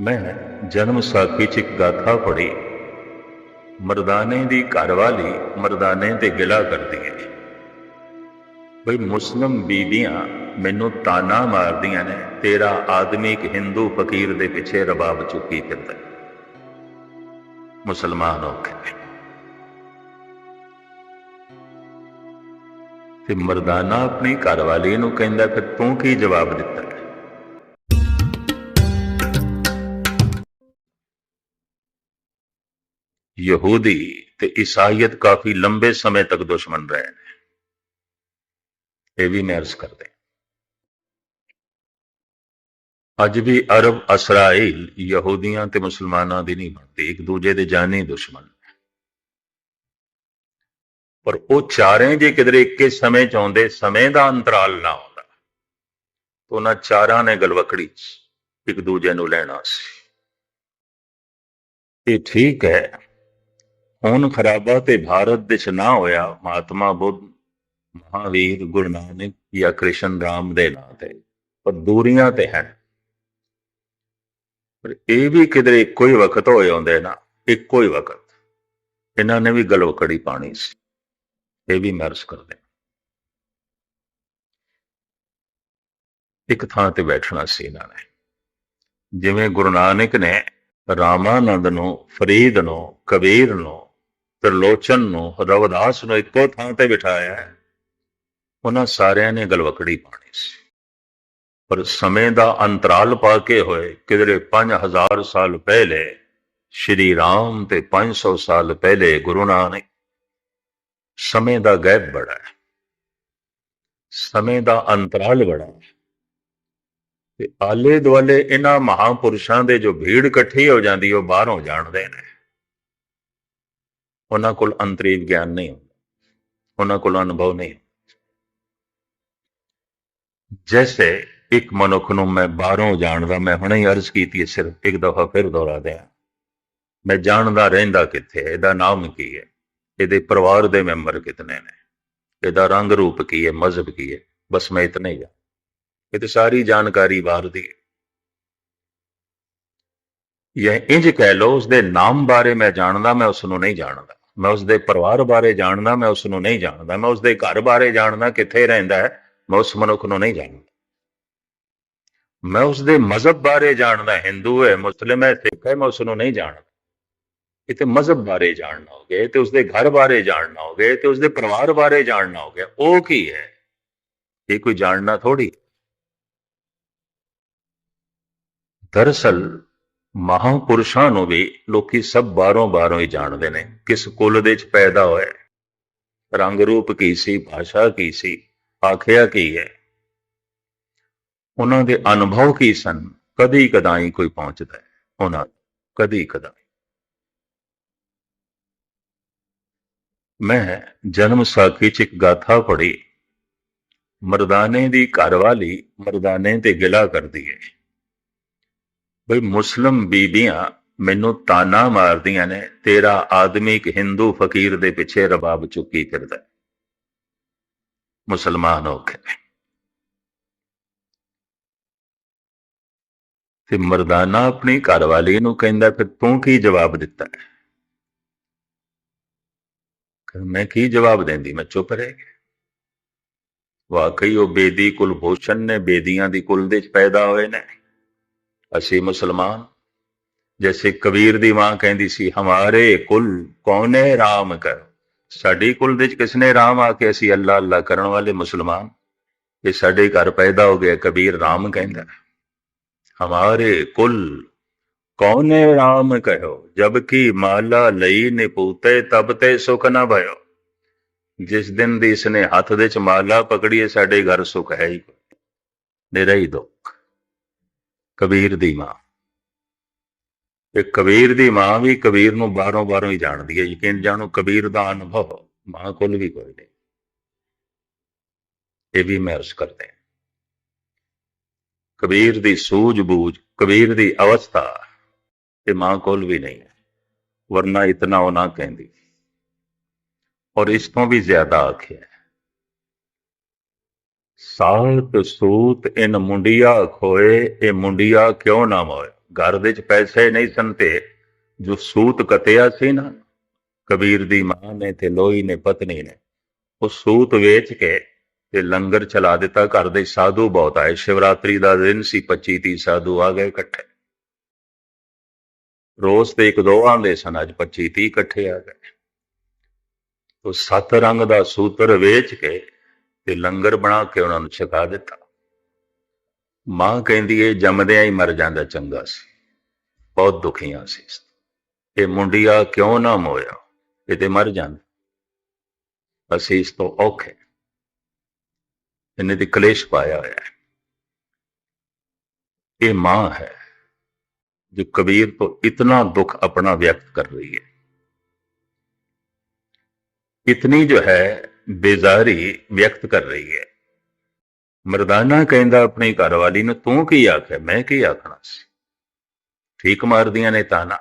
ਮੈਂ ਜਨਮ ਸਾਖੀ ਚ ਇੱਕ ਗਾਥਾ ਪੜ੍ਹੀ। ਮਰਦਾਨੇ ਦੀ ਘਰਵਾਲੀ ਮਰਦਾਨੇ ਤੇ ਗਿਲਾ ਕਰਦੀ ਹੈ ਬਈ ਮੁਸਲਮ ਬੀਬੀਆਂ ਮੈਨੂੰ ਤਾਨਾ ਮਾਰਦੀਆਂ ਨੇ, ਤੇਰਾ ਆਦਮੀ ਇੱਕ ਹਿੰਦੂ ਫਕੀਰ ਦੇ ਪਿੱਛੇ ਰਬਾਬ ਚੁੱਕੀ ਫਿਰਦਾ। ਮੁਸਲਮਾਨ ਹੋ ਕੇ ਤੇ ਮਰਦਾਨਾ ਆਪਣੀ ਘਰਵਾਲੀ ਨੂੰ ਕਹਿੰਦਾ, ਫਿਰ ਤੂੰ ਕੀ ਜਵਾਬ ਦਿੱਤਾ? ਯਹੂਦੀ ਤੇ ਈਸਾਈਅਤ ਕਾਫੀ ਲੰਬੇ ਸਮੇਂ ਤੱਕ ਦੁਸ਼ਮਣ ਰਹੇ ਨੇ। ਇਹ ਵੀ ਮੈਂ ਅਰਜ਼ ਕਰਦੇ ਅੱਜ ਵੀ ਅਰਬ ਅਸਰਾਈਲ ਯਹੂਦੀਆਂ ਤੇ ਮੁਸਲਮਾਨਾਂ ਦੀ ਨਹੀਂ ਬਣਦੀ, ਇੱਕ ਦੂਜੇ ਦੇ ਜਾਨੀ ਦੁਸ਼ਮਣ। ਪਰ ਉਹ ਚਾਰੇ ਜੇ ਕਿਧਰੇ ਇੱਕੇ ਸਮੇਂ ਚ ਆਉਂਦੇ, ਸਮੇਂ ਦਾ ਅੰਤਰਾਲ ਨਾ ਆਉਂਦਾ ਤਾਂ ਉਹਨਾਂ ਚਾਰਾਂ ਨੇ ਗਲਵਕੜੀ ਇੱਕ ਦੂਜੇ ਨੂੰ ਲੈਣਾ ਸੀ। ਇਹ ਠੀਕ ਹੈ ਹੁਣ ਖਰਾਬਾ ਤੇ ਭਾਰਤ ਦੇਸ਼ ਨਾ ਹੋਇਆ? ਮਹਾਤਮਾ ਬੁੱਧ, ਮਹਾਵੀਰ, ਗੁਰੂ ਨਾਨਕ ਜਾਂ ਕ੍ਰਿਸ਼ਨ ਰਾਮ ਦੇ ਨਾਂ ਤੇ? ਪਰ ਦੂਰੀਆਂ ਤੇ ਹਨ ਪਰ ਇਹ ਵੀ ਕਿਧਰੇ ਇੱਕੋ ਹੀ ਵਕਤ ਹੋਏ ਆਉਂਦੇ ਨਾ, ਇੱਕੋ ਹੀ ਵਕਤ। ਇਹਨਾਂ ਨੇ ਵੀ ਗਲਵਕੜੀ ਪਾਣੀ ਸੀ। ਇਹ ਵੀ ਮਰਸ ਕਰਦੇ ਇੱਕ ਥਾਂ ਤੇ ਬੈਠਣਾ ਸੀ ਇਹਨਾਂ ਨੇ। ਜਿਵੇਂ ਗੁਰੂ ਨਾਨਕ ਨੇ ਰਾਮਾਨੰਦ ਨੂੰ, ਫਰੀਦ ਨੂੰ, ਕਬੀਰ ਨੂੰ ਤ੍ਰਿਲੋਚਨ ਨੂੰ ਰਵਦਾਸ ਨੂੰ ਇੱਕੋ ਥਾਂ ਤੇ ਬਿਠਾਇਆ ਹੈ। ਉਹਨਾਂ ਸਾਰਿਆਂ ਨੇ ਗਲਵਕੜੀ ਪਾਣੀ ਸੀ। ਪਰ ਸਮੇਂ ਦਾ ਅੰਤਰਾਲ ਪਾ ਕੇ ਹੋਏ ਕਿਧਰੇ 5000 ਸਾਲ ਪਹਿਲੇ ਸ਼੍ਰੀ ਰਾਮ ਤੇ 500 ਸਾਲ ਪਹਿਲੇ ਗੁਰੂ ਨਾਨਕ ਸਮੇਂ ਦਾ ਗੈਪ ਬੜਾ ਹੈ। ਸਮੇਂ ਦਾ ਅੰਤਰਾਲ ਬੜਾ ਹੈ। ਤੇ ਆਲੇ ਦੁਆਲੇ ਇਹਨਾਂ ਮਹਾਪੁਰਸ਼ਾਂ ਦੇ ਜੋ ਭੀੜ ਇਕੱਠੀ ਹੋ ਜਾਂਦੀ ਉਹ ਬਾਹਰੋਂ ਜਾਣਦੇ ਨੇ। ਉਹਨਾਂ ਕੋਲ ਅੰਤਰੀਵ ਗਿਆਨ ਨਹੀਂ ਹੁੰਦਾ, ਉਹਨਾਂ ਕੋਲ ਅਨੁਭਵ ਨਹੀਂ ਜੈਸੇ ਇੱਕ ਮਨੁੱਖ ਨੂੰ ਮੈਂ ਬਾਹਰੋਂ ਜਾਣਦਾ, ਮੈਂ ਹੁਣੇ ਹੀ ਅਰਜ਼ ਕੀਤੀ ਹੈ, ਸਿਰਫ ਇੱਕ ਦਫਾ ਫਿਰ ਦੁਹਰਾ ਦਿਆਂ। ਮੈਂ ਜਾਣਦਾ ਰਹਿੰਦਾ ਕਿੱਥੇ ਇਹਦਾ ਨਾਮ ਕੀ ਹੈ? ਇਹਦੇ ਪਰਿਵਾਰ ਦੇ ਮੈਂਬਰ ਕਿਤਨੇ ਨੇ? ਇਹਦਾ ਰੰਗ ਰੂਪ ਕੀ ਹੈ, ਮਜ਼ਹਬ ਕੀ ਹੈ? ਬਸ ਮੈਂ ਇਤਨਾ ਹੀ ਜਾਣ ਇਹ ਤੇ ਸਾਰੀ ਜਾਣਕਾਰੀ ਬਾਹਰ ਦੀ ਹੈ। ਇਹ ਇੰਜ ਕਹਿ ਲਓ, ਉਸਦੇ ਨਾਮ ਬਾਰੇ ਮੈਂ ਜਾਣਦਾ, ਮੈਂ ਉਸ ਨੂੰ ਨਹੀਂ ਜਾਣਦਾ। ਮੈਂ ਉਸਦੇ ਪਰਿਵਾਰ ਬਾਰੇ ਜਾਣਦਾ, ਮੈਂ ਉਸ ਨੂੰ ਨਹੀਂ ਜਾਣਦਾ। ਮੈਂ ਉਸਦੇ ਘਰ ਬਾਰੇ ਜਾਣਦਾ, ਕਿੱਥੇ ਰਹਿੰਦਾ ਹੈ, ਮੈਂ ਉਸ ਮਨੁੱਖ ਨੂੰ ਨਹੀਂ ਜਾਣਦਾ। ਮੈਂ ਉਸਦੇ ਮਜ਼ਹਬ ਬਾਰੇ ਜਾਣਦਾ, ਹਿੰਦੂ ਹੈ, ਮੁਸਲਿਮ ਹੈ, ਸਿੱਖ ਹੈ, ਮੈਂ ਉਸ ਨੂੰ ਨਹੀਂ ਜਾਣਦਾ। ਇਹ ਤੇ ਮਜ਼ਹਬ ਬਾਰੇ ਜਾਣਨਾ ਹੋ ਗਿਆ, ਇਹ ਤੇ ਉਸਦੇ ਘਰ ਬਾਰੇ ਜਾਣਨਾ ਹੋ ਗਿਆ, ਇਹ ਤੇ ਉਸਦੇ ਪਰਿਵਾਰ ਬਾਰੇ ਜਾਣਨਾ ਹੋ ਗਿਆ। ਉਹ ਕੀ ਹੈ? ਇਹ ਕੋਈ ਜਾਣਨਾ ਥੋੜੀ ਦਰਅਸਲ ਮਹਾਪੁਰਸ਼ਾਂ ਨੂੰ ਵੀ ਲੋਕੀ ਸਭ ਬਾਹਰੋਂ ਬਾਹਰੋਂ ਹੀ ਜਾਣਦੇ ਨੇ, ਕਿਸ ਕੁਲ ਦੇ ਵਿੱਚ ਪੈਦਾ ਹੋਇਆ ਰੰਗ ਰੂਪ ਕੀ ਸੀ, ਭਾਸ਼ਾ ਕੀ ਸੀ, ਆਖਿਆ ਕੀ ਹੈ? ਉਹਨਾਂ ਦੇ ਅਨੁਭਵ ਕੀ ਸਨ? ਕਦੀ ਕਦਾਈ ਕੋਈ ਪਹੁੰਚਦਾ ਹੈ, ਉਹਨਾਂ ਕਦੀ ਕਦਾਈ। ਮੈਂ ਜਨਮ ਸਾਖੀ ਚ ਇੱਕ ਗਾਥਾ ਪੜ੍ਹੀ, ਮਰਦਾਨੇ ਦੀ ਘਰਵਾਲੀ ਮਰਦਾਨੇ ਤੇ ਗਿਲਾ ਕਰਦੀ ਹੈ। ਬਈ ਮੁਸਲਮ ਬੀਬੀਆਂ ਮੈਨੂੰ ਤਾਨਾ ਮਾਰਦੀਆਂ ਨੇ, ਤੇਰਾ ਆਦਮੀ ਇੱਕ ਹਿੰਦੂ ਫਕੀਰ ਦੇ ਪਿੱਛੇ ਰਬਾਬ ਚੁੱਕੀ ਫਿਰਦਾ ਮੁਸਲਮਾਨ ਹੋ ਕੇ ਤੇ ਮਰਦਾਨਾ ਆਪਣੀ ਘਰਵਾਲੀ ਨੂੰ ਕਹਿੰਦਾ, ਫਿਰ ਤੂੰ ਕੀ ਜਵਾਬ ਦਿੱਤਾ ਮੈਂ ਕੀ ਜਵਾਬ ਦਿੰਦੀ? ਮੈਂ ਚੁੱਪ ਰਹਿ ਗਿਆ। ਵਾਕਈ ਉਹ ਬੇਦੀ ਕੁਲਭੂਸ਼ਣ ਨੇ, ਬੇਦੀਆਂ ਦੀ ਕੁਲ ਦੇ ਪੈਦਾ ਹੋਏ ਨੇ। ਅਸੀਂ ਮੁਸਲਮਾਨ। ਜੈਸੇ ਕਬੀਰ ਦੀ ਮਾਂ ਕਹਿੰਦੀ ਸੀ, ਹਮਾਰੇ ਕੁਲ ਕੌਨੇ ਰਾਮ ਕਰ? ਸਾਡੀ ਕੁਲ ਦੇ ਚ ਕਿਸਨੇ ਰਾਮ ਆ ਕੇ ਅਸੀਂ ਅੱਲਾ ਅੱਲਾ ਕਰਨ ਵਾਲੇ ਮੁਸਲਮਾਨ? ਇਹ ਸਾਡੇ ਘਰ ਪੈਦਾ ਹੋ ਗਿਆ, ਕਬੀਰ ਰਾਮ ਕਹਿੰਦਾ ਹਮਾਰੇ ਕੁਲ ਕੌਨੇ ਰਾਮ ਕਹਿਓ ਜਬ ਕੀ ਮਾਲਾ ਲਈ ਨਿਪੂਤੇ, ਤਬ ਤੇ ਸੁਖ ਨਾ ਭਇਓ। ਜਿਸ ਦਿਨ ਦੀ ਇਸਨੇ ਹੱਥ ਦੇ ਚ ਮਾਲਾ ਪਕੜੀਏ ਸਾਡੇ ਘਰ ਸੁਖ ਹੈ ਹੀ ਨਹੀਂ ਰਹੀ ਦੋ। ਕਬੀਰ ਦੀ ਮਾਂ। ਇਹ ਕਬੀਰ ਦੀ ਮਾਂ ਵੀ ਕਬੀਰ ਨੂੰ ਬਾਹਰੋਂ ਬਾਹਰੋਂ ਹੀ ਜਾਣਦੀ ਹੈ। ਯਕੀਨ ਜਾਣੋ, ਕਬੀਰ ਦਾ ਅਨੁਭਵ ਮਾਂ ਕੋਲ ਵੀ ਕੋਈ ਨਹੀਂ। ਇਹ ਵੀ ਮੈਂ ਉਸ ਕਰਦੇ ਕਬੀਰ ਦੀ ਸੂਝ-ਬੂਝ, ਕਬੀਰ ਦੀ ਅਵਸਥਾ ਇਹ ਮਾਂ ਕੋਲ ਵੀ ਨਹੀਂ ਹੈ। ਵਰਨਾ ਇਤਨਾ ਉਹ ਨਾ ਕਹਿੰਦੀ। ਔਰ ਇਸ ਤੋਂ ਵੀ ਜ਼ਿਆਦਾ ਆਖਿਆ ਸਾਲਤ ਸੂਤ ਇਨ ਮੁੰਡਿਆ ਖੋਏ, ਇਹ ਮੁੰਡਿਆ ਕਿਉਂ ਨਾ ਮੋਏ? ਘਰ ਦੇ ਚ ਪੈਸੇ ਨਹੀਂ ਸਨ ਜੋ ਸੂਤ ਕਤਿਆ ਸੀ ਨਾ, ਕਬੀਰ ਦੀ ਮਾਂ ਨੇ ਤੇ ਲੋਈ ਨੇ, ਪਤਨੀ ਨੇ, ਉਹ ਸੂਤ ਵੇਚ ਕੇ ਤੇ ਲੰਗਰ ਚਲਾ ਦਿੱਤਾ। ਘਰ ਦੇ ਸਾਧੂ ਬਹੁਤ ਆਏ। ਸ਼ਿਵਰਾਤਰੀ ਦਾ ਦਿਨ ਸੀ 25 30 ਸਾਧੂ ਆ ਗਏ ਇਕੱਠੇ। ਰੋਜ਼ ਤੇ ਇੱਕ ਦੋ ਆਉਂਦੇ ਸਨ, ਅੱਜ 25 30 ਇਕੱਠੇ ਆ ਗਏ। ਉਹ ਸੱਤ ਰੰਗ ਦਾ ਸੂਤਰ ਵੇਚ ਕੇ ਤੇ ਲੰਗਰ ਬਣਾ ਕੇ ਉਹਨਾਂ ਨੂੰ ਛਕਾ ਦਿੱਤਾ। ਮਾਂ ਕਹਿੰਦੀ ਏ ਜੰਮਦਿਆਂ ਹੀ ਮਰ ਜਾਂਦਾ ਚੰਗਾ ਸੀ। ਬਹੁਤ ਦੁਖੀਆਂ ਸੀ ਇਹ ਮੁੰਡਿਆ ਕਿਉਂ ਨਾ ਮੋਇਆ? ਇਹ ਤੇ ਮਰ ਜਾਂਦਾ। ਅਸੀਂ ਇਸ ਤੋਂ ਔਖੇ। ਇਹਨੇ ਤੇ ਕਲੇਸ਼ ਪਾਇਆ ਹੋਇਆ ਹੈ। ਇਹ ਮਾਂ ਹੈ, ਜੋ ਕਬੀਰ ਤੋਂ ਇਤਨਾ ਦੁੱਖ ਆਪਣਾ ਵਿਅਕਤ ਕਰ ਰਹੀ ਹੈ। ਇਤਨੀ ਜੋ ਹੈ ਬੇਜ਼ਾਰੀ ਵਿਅਕਤ ਕਰ ਰਹੀ ਹੈ। ਮਰਦਾਨਾ ਕਹਿੰਦਾ ਆਪਣੀ ਘਰਵਾਲੀ ਨੂੰ, ਤੂੰ ਕੀ ਆਖਿਆ? ਮੈਂ ਕੀ ਆਖਣਾ ਸੀ? ਠੀਕ ਮਾਰਦੀਆਂ ਨੇ ਤਾਨਾ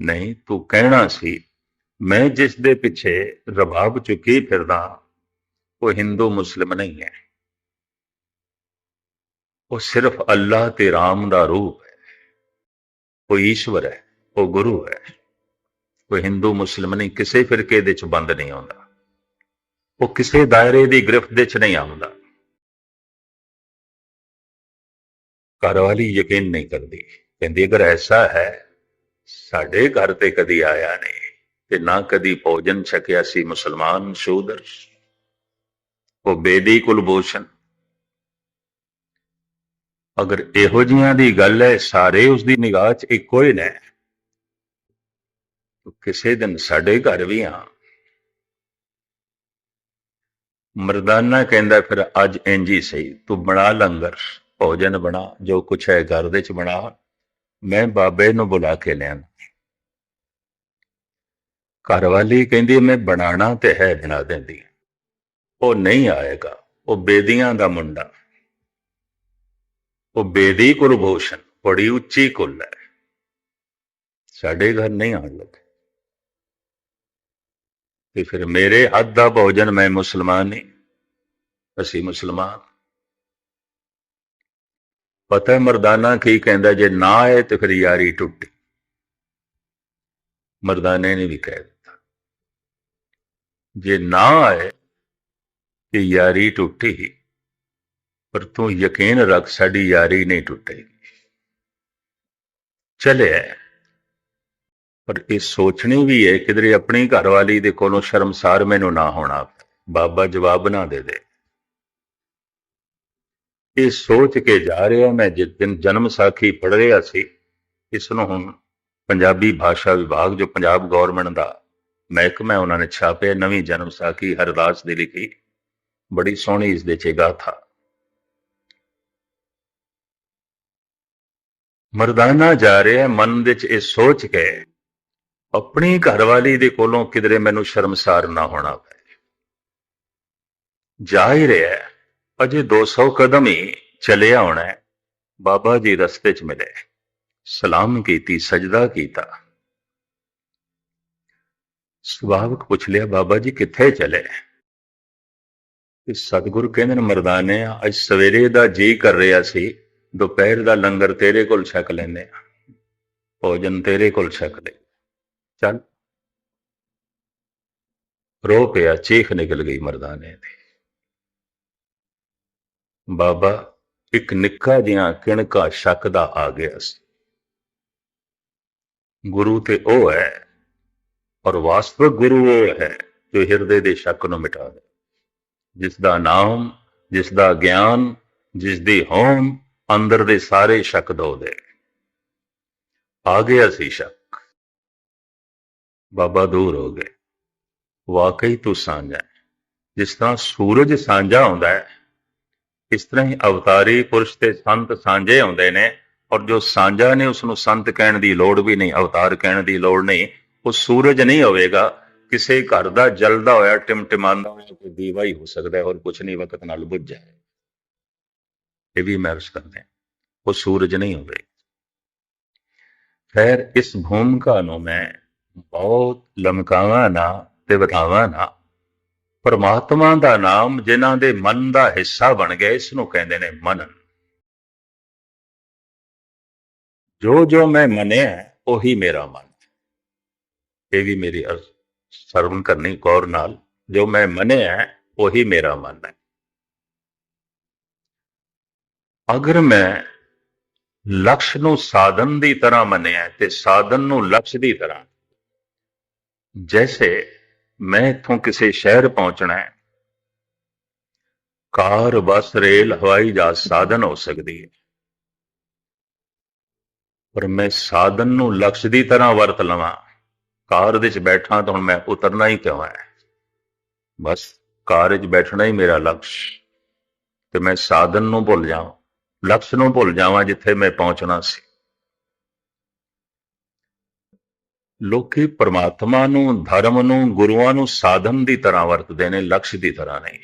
ਨਹੀਂ, ਤੂੰ ਕਹਿਣਾ ਸੀ, ਮੈਂ ਜਿਸ ਦੇ ਪਿੱਛੇ ਰਬਾਬ ਚੁੱਕੀ ਫਿਰਦਾ, ਉਹ ਹਿੰਦੂ ਮੁਸਲਿਮ ਨਹੀਂ ਹੈ। ਉਹ ਸਿਰਫ ਅੱਲਾਹ ਤੇ ਰਾਮ ਦਾ ਰੂਪ ਹੈ। ਉਹ ਈਸ਼ਵਰ ਹੈ, ਉਹ ਗੁਰੂ ਹੈ। ਉਹ ਹਿੰਦੂ ਮੁਸਲਿਮ ਨਹੀਂ, ਕਿਸੇ ਫਿਰਕੇ ਦੇ ਚ ਬੰਦ ਨਹੀਂ ਆਉਂਦਾ ਉਹ ਕਿਸੇ ਦਾਇਰੇ ਦੀ ਗ੍ਰਿਫਤ ਦੇ ਚ ਨਹੀਂ ਆਉਂਦਾ। ਘਰ ਵਾਲੀ ਯਕੀਨ ਨਹੀਂ ਕਰਦੀ। ਕਹਿੰਦੀ, ਅਗਰ ਐਸਾ ਹੈ, ਸਾਡੇ ਘਰ ਤੇ ਕਦੀ ਆਇਆ ਨਹੀਂ ਤੇ ਨਾ ਕਦੀ ਭੋਜਨ ਛਕਿਆ ਸੀ ਮੁਸਲਮਾਨ ਸ਼ੂਦਰ। ਉਹ ਬੇਦੀ ਕੁਲਭੂਸ਼ਣ ਅਗਰ ਇਹੋ ਜੀਆਂ ਦੀ ਗੱਲ ਹੈ, ਸਾਰੇ ਉਸ ਦੀ ਨਿਗਾਹ 'ਚ ਇੱਕੋ ਹੀ ਨੇ। ਕਿਸੇ ਦਿਨ ਸਾਡੇ ਘਰ ਵੀ ਆ ਮਰਦਾਨਾ ਕਹਿੰਦਾ, ਫਿਰ ਅੱਜ ਇੰਜ ਹੀ ਸਹੀ, ਤੂੰ ਬਣਾ ਲੰਗਰ, ਭੋਜਨ ਬਣਾ, ਜੋ ਕੁਛ ਹੈ ਘਰ ਦੇ ਚ ਬਣਾ। ਮੈਂ ਬਾਬੇ ਨੂੰ ਬੁਲਾ ਕੇ ਲਿਆਣਾ ਘਰਵਾਲੀ ਕਹਿੰਦੀ, ਮੈਂ ਬਣਾਣਾ ਤੇ ਹੈ ਬਣਾ ਦਿੰਦੀ। ਉਹ ਨਹੀਂ ਆਏਗਾ, ਉਹ ਬੇਦੀਆਂ ਦਾ ਮੁੰਡਾ। ਉਹ ਬੇਦੀ ਕੁਲਭੂਸ਼ਣ, ਬੜੀ ਉੱਚੀ ਕੁੱਲ ਹੈ। ਸਾਡੇ ਘਰ ਨਹੀਂ ਆਣ ਲੱਗੇ। ਤੇ ਫਿਰ ਮੇਰੇ ਹੱਥ ਦਾ ਭੋਜਨ ਮੈਂ ਮੁਸਲਮਾਨ ਨਹੀਂ, ਅਸੀਂ ਮੁਸਲਮਾਨ। ਪਤਾ ਹੈ ਮਰਦਾਨਾ ਕੀ ਕਹਿੰਦਾ, ਜੇ ਨਾ ਆਏ ਤੇ ਫਿਰ ਯਾਰੀ ਟੁੱਟੀ। ਮਰਦਾਨੇ ਨੇ ਵੀ ਕਹਿ ਦਿੱਤਾ, ਜੇ ਨਾ ਆਏ ਤੇ ਯਾਰੀ ਟੁੱਟੀ ਪਰ ਤੂੰ ਯਕੀਨ ਰੱਖ ਸਾਡੀ ਯਾਰੀ ਨਹੀਂ ਟੁੱਟੇਗੀ। ਚਲੇ ਪਰ ਇਹ ਸੋਚਣੀ ਵੀ ਹੈ, ਕਿਧਰੇ ਆਪਣੀ ਘਰਵਾਲੀ ਦੇ ਕੋਲੋਂ ਸ਼ਰਮਸਾਰ ਮੈਨੂੰ ਨਾ ਹੋਣਾ ਬਾਬਾ ਜਵਾਬ ਨਾ ਦੇ ਦੇ। ਇਹ ਸੋਚ ਕੇ ਜਾ ਰਿਹਾ ਮੈਂ ਜਿਸ ਦਿਨ ਜਨਮ ਸਾਖੀ ਪੜ ਰਿਹਾ ਸੀ, ਇਸ ਨੂੰ ਹੁਣ ਪੰਜਾਬੀ ਭਾਸ਼ਾ ਵਿਭਾਗ, ਜੋ ਪੰਜਾਬ ਗਵਰਨਮੈਂਟ ਦਾ ਮਹਿਕਮਾ ਉਹਨਾਂ ਨੇ ਛਾਪਿਆ, ਨਵੀਂ ਜਨਮ ਸਾਖੀ ਹਰਦਾਸ ਦੀ ਲਿਖੀ। ਬੜੀ ਸੋਹਣੀ ਇਸ ਦੇ ਚ ਗਾਥਾ। ਮਰਦਾਨਾ ਜਾ ਰਿਹਾ, ਮਨ ਵਿੱਚ ਇਹ ਸੋਚ ਕੇ ਆਪਣੀ ਘਰਵਾਲੀ ਦੇ ਕੋਲੋਂ ਕਿਧਰੇ ਮੈਨੂੰ ਸ਼ਰਮਸਾਰ ਨਾ ਹੋਣਾ ਪਏ। ਜਾ ਹੀ ਰਿਹਾ ਹੈ। ਅਜੇ 200 ਕਦਮ ਹੀ ਚਲਿਆ ਹੋਣਾ ਬਾਬਾ ਜੀ ਰਸਤੇ 'ਚ ਮਿਲੇ। ਸਲਾਮ ਕੀਤੀ, ਸਜਦਾ ਕੀਤਾ। ਸੁਭਾਵਕ ਪੁੱਛ ਲਿਆ, ਬਾਬਾ ਜੀ ਕਿੱਥੇ ਚਲੇ? ਤੇ ਸਤਿਗੁਰੂ ਕਹਿੰਦੇ ਨੇ, ਮਰਦਾਨੇ, ਅੱਜ ਸਵੇਰੇ ਦਾ ਜੀ ਕਰ ਰਿਹਾ ਸੀ। ਦੁਪਹਿਰ ਦਾ ਲੰਗਰ ਤੇਰੇ ਕੋਲ ਛਕ ਲੈਂਦੇ ਆ ਭੋਜਨ ਤੇਰੇ ਕੋਲ ਛਕ ਲੈ ਚੱਲ। ਰੋ ਪਿਆ, ਚੀਖ ਨਿਕਲ ਗਈ ਮਰਦਾਨੇ ਦੀ। ਬਾਬਾ, ਇੱਕ ਨਿੱਕਾ ਜਿਹਾ ਕਿਣਕਾ ਸ਼ੱਕ ਦਾ ਆ ਗਿਆ ਸੀ। ਗੁਰੂ ਤੇ ਉਹ ਹੈ ਔਰ ਵਾਸਤਵ ਗੁਰੂ ਉਹ ਹੈ, ਜੋ ਹਿਰਦੇ ਦੇ ਸ਼ੱਕ ਨੂੰ ਮਿਟਾ ਦੇ। ਜਿਸ ਦਾ ਨਾਮ ਜਿਸ ਦਾ ਗਿਆਨ ਜਿਸ ਦੀ ਹੋਂਦ ਅੰਦਰ ਦੇ ਸਾਰੇ ਸ਼ੱਕ ਦੋ ਦੇ। ਆ ਗਿਆ ਸੀ ਸ਼ੱਕ। ਬਾਬਾ ਦੂਰ ਹੋ ਗਏ। ਵਾਕਈ ਤੂੰ ਸਾਂਝਾ ਜਿਸ ਤਰ੍ਹਾਂ ਸੂਰਜ ਸਾਂਝਾ ਆਉਂਦਾ ਹੈ, ਇਸ ਤਰ੍ਹਾਂ ਹੀ ਅਵਤਾਰੀ ਪੁਰਸ਼ ਤੇ ਸੰਤ ਸਾਂਝੇ ਆਉਂਦੇ ਨੇ ਔਰ ਜੋ ਸਾਂਝਾ ਨੇ ਉਸ ਨੂੰ ਸੰਤ ਕਹਿਣ ਦੀ ਲੋੜ ਵੀ ਨਹੀਂ, ਅਵਤਾਰ ਕਹਿਣ ਦੀ ਲੋੜ ਨਹੀਂ। ਉਹ ਸੂਰਜ ਨਹੀਂ ਹੋਵੇਗਾ, ਕਿਸੇ ਘਰ ਦਾ ਜਲਦਾ ਹੋਇਆ ਟਿਮਟਿਮਾਉਂਦਾ ਹੋਇਆ, ਕੋਈ ਦੀਵਾ ਹੀ ਹੋ ਸਕਦਾ ਔਰ ਕੁਛ ਨਹੀਂ, ਵਕਤ ਨਾਲ ਬੁੱਝ ਜਾਏ। ਇਹ ਵੀ ਮਹਿਰਸ ਕਰਦੇ ਉਹ ਸੂਰਜ ਨਹੀਂ ਹੋਵੇ ਖੈਰ, ਇਸ ਭੂਮਿਕਾ ਨੂੰ ਮੈਂ ਬਹੁਤ ਲਮਕਾਵਾਂ ਨਾ ਤੇ ਵਧਾਵਾਂ ਨਾ। ਪਰਮਾਤਮਾ ਦਾ ਨਾਮ ਜਿਨ੍ਹਾਂ ਦੇ ਮਨ ਦਾ ਹਿੱਸਾ ਬਣ ਗਿਆ ਇਸ ਨੂੰ ਕਹਿੰਦੇ ਨੇ ਮਨਨ। ਜੋ ਜੋ ਮੈਂ ਮੰਨਿਆ, ਉਹੀ ਮੇਰਾ ਮਨ। ਇਹ ਵੀ ਮੇਰੀ ਅਰ- ਸਰਵਣ ਕਰਨੀ ਗੌਰ ਨਾਲ, ਜੋ ਮੈਂ ਮੰਨਿਆ, ਉਹੀ ਮੇਰਾ ਮਨ ਹੈ। ਅਗਰ ਮੈਂ ਲਕਸ਼ ਨੂੰ ਸਾਧਨ ਦੀ ਤਰ੍ਹਾਂ ਮੰਨਿਆ ਤੇ ਸਾਧਨ ਨੂੰ ਲਕਸ਼ ਦੀ ਤਰ੍ਹਾਂ ਜੈਸੇ ਮੈਂ ਇੱਥੋਂ ਕਿਸੇ ਸ਼ਹਿਰ ਪਹੁੰਚਣਾ ਹੈ ਕਾਰ ਬੱਸ ਰੇਲ ਹਵਾਈ ਜਹਾਜ਼ ਸਾਧਨ ਹੋ ਸਕਦੀ ਹੈ ਪਰ ਮੈਂ ਸਾਧਨ ਨੂੰ ਲਕਸ਼ ਦੀ ਤਰ੍ਹਾਂ ਵਰਤ ਲਵਾਂ ਕਾਰ ਦੇ ਵਿੱਚ ਬੈਠਾਂ ਤਾਂ ਹੁਣ ਮੈਂ ਉਤਰਨਾ ਹੀ ਕਿਉਂ ਹੈ ਬਸ ਕਾਰ ਵਿੱਚ ਬੈਠਣਾ ਹੀ ਮੇਰਾ ਲਕਸ਼ ਤੇ ਮੈਂ ਸਾਧਨ ਨੂੰ ਭੁੱਲ ਜਾਵਾਂ ਲਕਸ਼ ਨੂੰ ਭੁੱਲ ਜਾਵਾਂ ਜਿੱਥੇ ਮੈਂ ਪਹੁੰਚਣਾ ਸੀ ਲੋਕੀ ਪਰਮਾਤਮਾ ਨੂੰ, ਧਰਮ ਨੂੰ, ਗੁਰੂਆਂ ਨੂੰ ਸਾਧਨ ਦੀ ਤਰ੍ਹਾਂ ਵਰਤਦੇ ਨੇ, ਲਕਸ਼ ਦੀ ਤਰ੍ਹਾਂ ਨਹੀਂ।